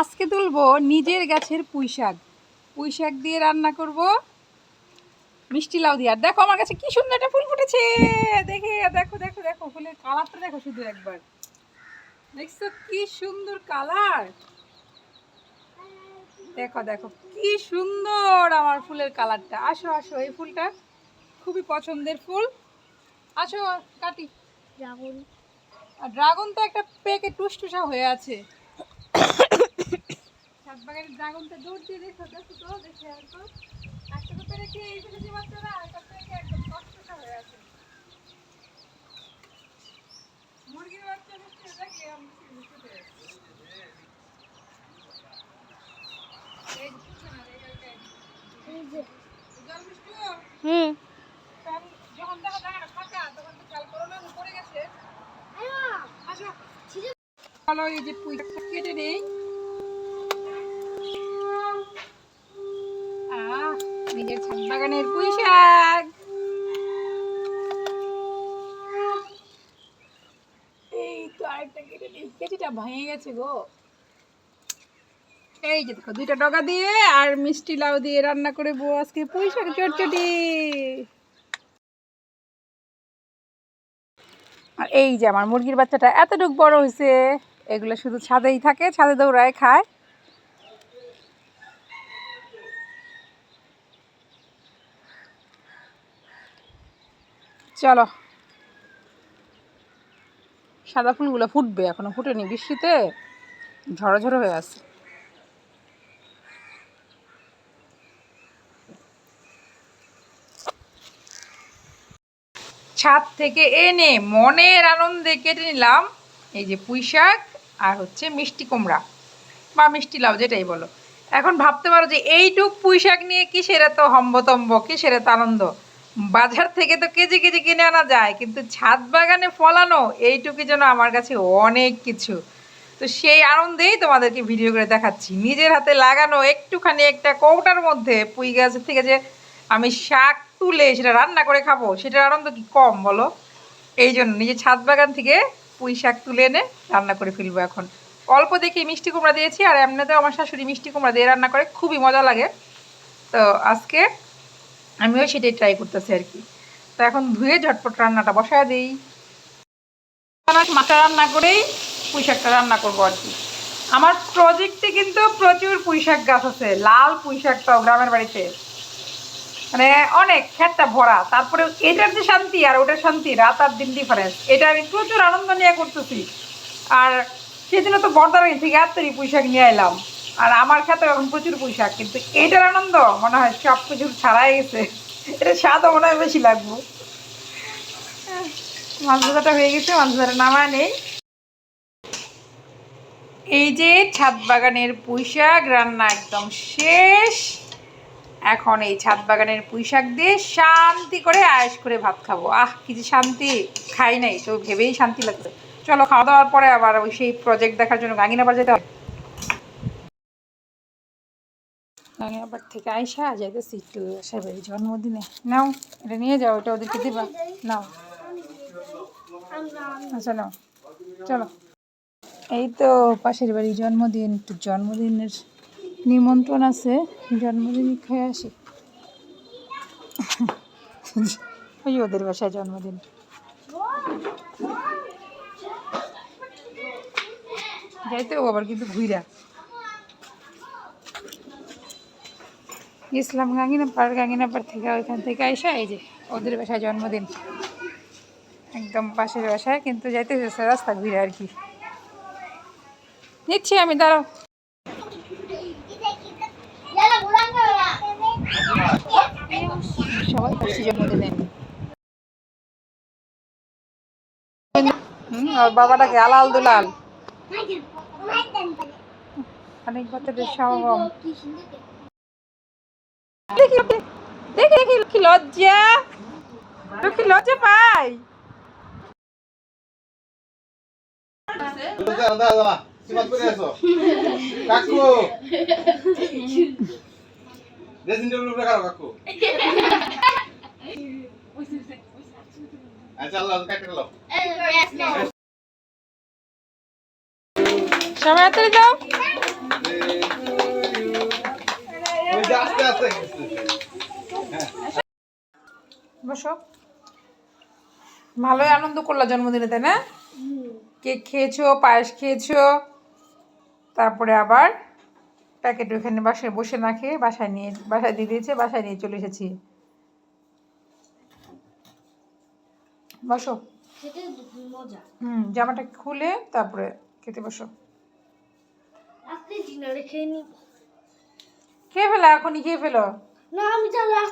আজকে তুলবো নিজের গাছের পুঁই শাক পুঁই শাক দিয়ে রান্না করব। মিষ্টি লাউ দিয়ে। আর দেখো আমার কাছে কি সুন্দর একটা ফুল ফুটেছে। দেখে দেখো দেখো দেখো ফুলের কালারটা দেখো শুধু একবার। দেখছ কি সুন্দর কালার? দেখো দেখো কি সুন্দর আমার ফুলের কালারটা। আসো আসো এই ফুলটা খুবই পছন্দের ফুল। আসো কাটি। ড্রাগন। আর ড্রাগন তো একটা পেকে টুসটুসা হয়ে আছে। ছাদ বাগানের ড্রাগনটা দৌড় দিয়ে দেখো দেখো তো দেখে আর তো। একটা তো এই ফেলেছে বাচ্চারা একটা পেরেকে একদম টুসটুসা হয়ে আছে। মুরগির বাচ্চা দেখতে দেখলে আমি বুঝতে পেরেছি। যে যে হুম। যখন দেখো ফাঁকা তখন তো পড়ে গেছে। আসো। চলো এই যে পুঁইটা কেটে নেই। বাগানের পুঁই শাক। এই তো আরেকটা কেটে কেটিটা ভেঙে গেছে গো। এই যে দেখো দুইটা ডগা দিয়ে আর মিষ্টি লাউ দিয়ে রান্না করে বউ আজকে পুঁই শাক চটচটি। আর এই যে আমার মুরগির বাচ্চাটা এতটুক বড় হয়েছে এগুলো শুধু ছাদেই থাকে ছাদে দৌড়ায় খায়। চলো। সাদা ফুলগুলো ফুটবে এখনও, ফুটেনি। বৃষ্টিতে ঝড়ো ঝড়ো হয়ে আছে। ছাদ থেকে এনে মনের আনন্দে কেটে নিলাম এই যে পুঁই শাক আর হচ্ছে মিষ্টি কুমড়া। বা মিষ্টি লাউ, যেটাই বলো। এখন ভাবতে পারো যে এইটুক পুঁই শাক নিয়ে কিসের এত হম্বতম্ব, কিসের এত আনন্দ? বাজার থেকে তো কেজি কেজি কিনে আনা যায়, কিন্তু ছাদ বাগানে ফলানো এইটুকুই যেন আমার কাছে অনেক কিছু। তো সেই আনন্দেই তোমাদেরকে ভিডিও করে দেখাচ্ছি। নিজের হাতে লাগানো একটুখানি একটা কৌটার মধ্যে পুঁই গাছের থেকে যে আমি শাক তুলে সেটা রান্না করে খাব, সেটার আনন্দ কি কম বলো? এই জন্য নিজের ছাদ বাগান থেকে পুঁই শাক তুলে এনে রান্না করে ফেলব এখন। অল্প দেখি মিষ্টি কুমড়া দিয়েছি, আর এমনিতেও আমার শাশুড়ি মিষ্টি কুমড়া দিয়ে রান্না করে, খুবই মজা লাগে। তো আজকে আমিও সেটাই ট্রাই করতেছি আর কি তো এখন ধুয়ে ঝটপট রান্নাটা বসায় দিই। মাথা রান্না করেই পুঁই শাকটা রান্না করব আর কি আমার প্রজেক্টে কিন্তু প্রচুর পুঁই শাক গাছ আছে, লাল পুঁই শাকটাও গ্রামের বাড়িতে। মানে অনেক, খেতটা ভরা। তারপরে এটার যে শান্তি আর ওটার শান্তি, রাত আর দিন ডিফারেন্স এটা আমি প্রচুর আনন্দ নিয়ে করতেছি। আর সেদিনও তো বর্দাবাড়ি থেকে এতই পুঁইশাক নিয়ে এলাম আর আমার খেতে এখন প্রচুর পুঁইশাক কিন্তু এটার আনন্দ মনে হয় সব কিছু ছাড়াই গেছে। এটা স্বাদও মনে হয় বেশি লাগবো। মাছ হয়ে গেছে মাছ ভাজাটা নামায় নেই। এই যে ছাদ বাগানের পুঁইশাক, রান্না একদম শেষ। এখন এই ছাদ বাগানের পুঁই শাক দিয়ে শান্তি করে আয়েস করে ভাত খাব। আহ, কি যে শান্তি। খাই নাই, তো ভেবেই শান্তি লাগছে। চলো খাওয়া দাওয়ার পরে আবার ওই সেই প্রজেক্ট দেখার জন্য গাঙ্গিনাবার যেতে হবে। গাঙ্গিনাবার থেকে আইসা যাইতেছি একটু সাহেবের জন্মদিনে। নাও এটা নিয়ে যাও এটা ওদেরকে দিবা। নাও। আচ্ছা নাও। চলো। এই তো পাশের বাড়ি জন্মদিন একটু জন্মদিনের নিমন্ত্রণ আছে। জন্মদিন খেয়ে আসি। ওই ওদের বাসায় জন্মদিন। যাইতে হবে আবার কিন্তু ঘুইরা। ইসলাম গাঙ্গিনা পাড় গাঙ্গিনা পাড় থেকে ওইখান থেকে আইসা এই যে ওদের বাসায় জন্মদিন। একদম পাশের বাসায়, কিন্তু যাইতে হচ্ছে রাস্তা ঘুরে আর কি। নিচ্ছি আমি, দাঁড়াও। দুলাল। অনেক বাচ্চাদের সমাগম। দেখি দেখি দেখি কি লজ্জা তো কি লজ্জা পাই kaku lo. সবাই হাতে যাও আস্তে আস্তে। বসো। ভালোই আনন্দ করলা জন্মদিনে তাই না? কেক খেয়েছো পায়েস খেয়েছো তারপরে আবার প্যাকেট ওখানে বাসায় বসে না খেয়ে বাসায় নিয়ে বাসায় দিয়ে দিয়েছে বাসায় নিয়ে চলে এসেছি। বসো। খেতে মজা। হুম জামাটা খুলে তারপরে খেতে বসো। আজকে ডিনারে খেয়ে নি খেয়ে ফেলো এখনই খেয়ে ফেলো। না আমি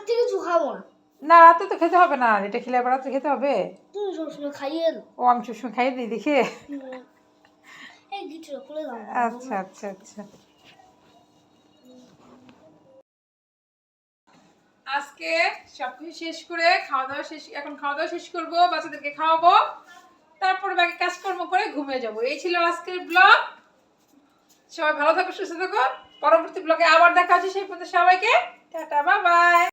থেকে কিছু খাব না। না রাতে তো খেতে হবে না এটা খেলে আবার রাতে খেতে হবে। তুমি সবসময় খাইয়ে ও আমি সবসময় খাইয়ে দিই দেখে। আচ্ছা আচ্ছা আচ্ছা। আজকে সবকিছু শেষ করে খাওয়া দাওয়া শেষ এখন খাওয়া দাওয়া শেষ করব বাচ্চাদেরকে খাওয়াবো। তারপরে বাকি কাজকর্ম করে ঘুমিয়ে যাব। এই ছিল আজকের ব্লগ। সবাই ভালো থাকো, সুস্থ থাকো। পরবর্তী ব্লগে আবার দেখা হচ্ছে। সেই পর্যন্ত সবাইকে টাটা বাবাই বাই